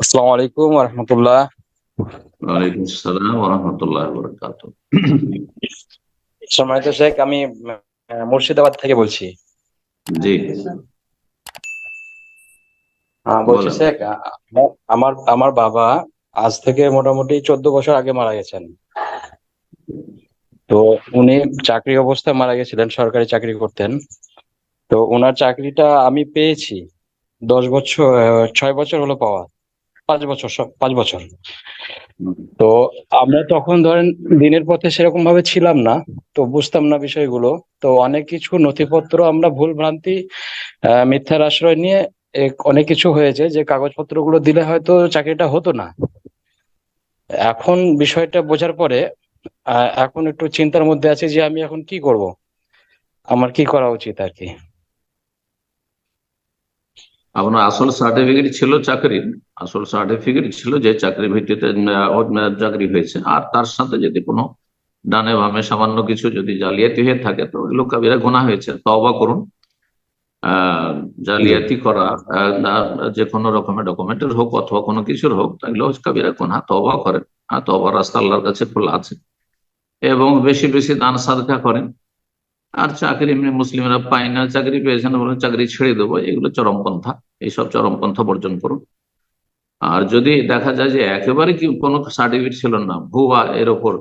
আসসালামু আলাইকুম রহমতুল্লাহ। ওয়ালাইকুম আসসালাম ওরহমতুল্লাহ বরকাত সম্মানিত শেখ আমি মুর্শিদাবাদ থেকে বলছি। জি। বলছি শেখ আমার আমার বাবা আজ থেকে মোটামুটি চোদ্দ বছর আগে মারা গেছেন। তো উনি চাকরি অবস্থায় মারা গেছিলেন সরকারি চাকরি করতেন। তো ওনার চাকরিটা আমি পেয়েছি। দশ বছর ছয় বছর হলো পাওয়া। পাঁচ বছর সব- পাঁচ বছর। তো আমরা তখন ধরেন দিনের পথে সেরকম ভাবে ছিলাম না তো বুঝতাম না বিষয়গুলো। তো অনেক কিছু নথিপত্র আমরা ভুল ভ্রান্তি মিথ্যার আশ্রয় নিয়ে অনেক কিছু হয়েছে যে কাগজপত্রগুলো দিলে হয়তো চাকরিটা হতো না। এখন বিষয়টা বোঝার পরে এখন একটু চিন্তার মধ্যে আছি যে আমি এখন কি করব? আমার কি করা উচিত আর কি? আপনার আসল সার্টিফিকেট ছিল চাকরির আসল সার্টিফিকেট ছিল যে চাকরির ভিত্তিতে চাকরি হয়েছে। আর তার সাথে যদি কোনো ডানে বামে সামান্য কিছু যদি জালিয়াতি হয়ে থাকে, তো এগুলো কাবিরা গোনা হয়েছে। তওবা করুন। জালিয়াতি করা যে কোনো রকমের ডকুমেন্টের হোক অথবা কোনো কিছুর হোক হচ্ছে কাবিরা গোনা তওবা করেন। আর তওবার রাস্তা আল্লাহর কাছে খোলা আছে। এবং বেশি বেশি দান সাদকা করেন। আর চাকরি এমনি মুসলিমরা পায় না চাকরি পেয়েছেন বলে চাকরি ছেড়ে দেবো এগুলো চরমপন্থা এইসব চরমপন্থা বর্জন করুন। আর যদি দেখা যায় যে একেবারে কি কোনো সার্টিফিকেট ছিল না ভুয়া এর ওপর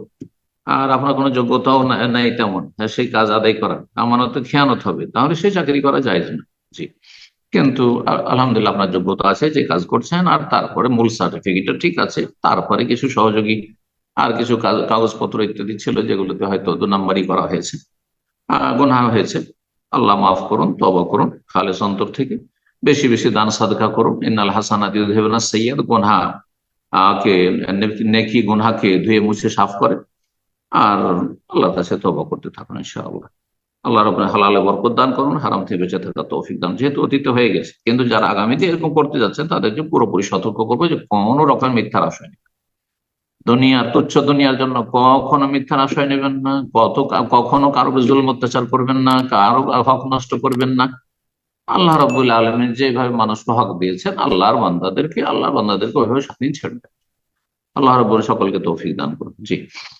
আর আপনার কোনো যোগ্যতাও নাই তেমন হ্যাঁ, সেই কাজ আদায় করা আমানত খেয়ানত হবে তাহলে সেই চাকরি করা যায় না। জি। কিন্তু আলহামদুলিল্লাহ আপনার যোগ্যতা আছে যে কাজ করছেন আর তারপরে মূল সার্টিফিকেটও ঠিক আছে তারপরে কিছু সহযোগী আর কিছু কাগজপত্র ইত্যাদি ছিল যেগুলোতে হয়তো দু নাম্বারই করা হয়েছে। গুনাহ হয়েছে। আল্লাহ মাফ করুন তবা করুন, খালেস অন্তর থেকে বেশি বেশি দান, সাদকা করুন। ইন্নাল হাসানাত ইউযহিবুনা সাইয়্যাত গুনহা। কে নেকি গুনহাকে ধুয়ে মুছে সাফ করে। আর আল্লাহর কাছে তবা করতে থাকুন ইনশাআল্লাহ। আল্লাহ রব হালালে বরকত দান করুন, হারাম থেকে বেঁচে থাকা তৌফিক দান। যেহেতু অতীতে হয়ে গেছে, কিন্তু যারা আগামীতে এরকম করতে যাচ্ছেন তাদেরকে পুরোপুরি সতর্ক করব যে কোনো রকম মিথ্যার নেই। দুনিয়ার তুচ্ছ দুনিয়ার জন্য কখনো মিথ্যার আশ্রয় নেবেন না, কত কখনো কারও জুলম, অত্যাচার করবেন না, কারও হক নষ্ট করবেন না। আল্লাহ রবুল্লা আলমিন যেভাবে মানুষকে হক দিয়েছেন, আল্লাহর বান্দাদেরকে আল্লাহর বান্দাদেরকে ওইভাবে স্বাধীন ছেড়ে দেন। আল্লাহ রব্বুল সকলকে তৌফিক দান করুন। জি।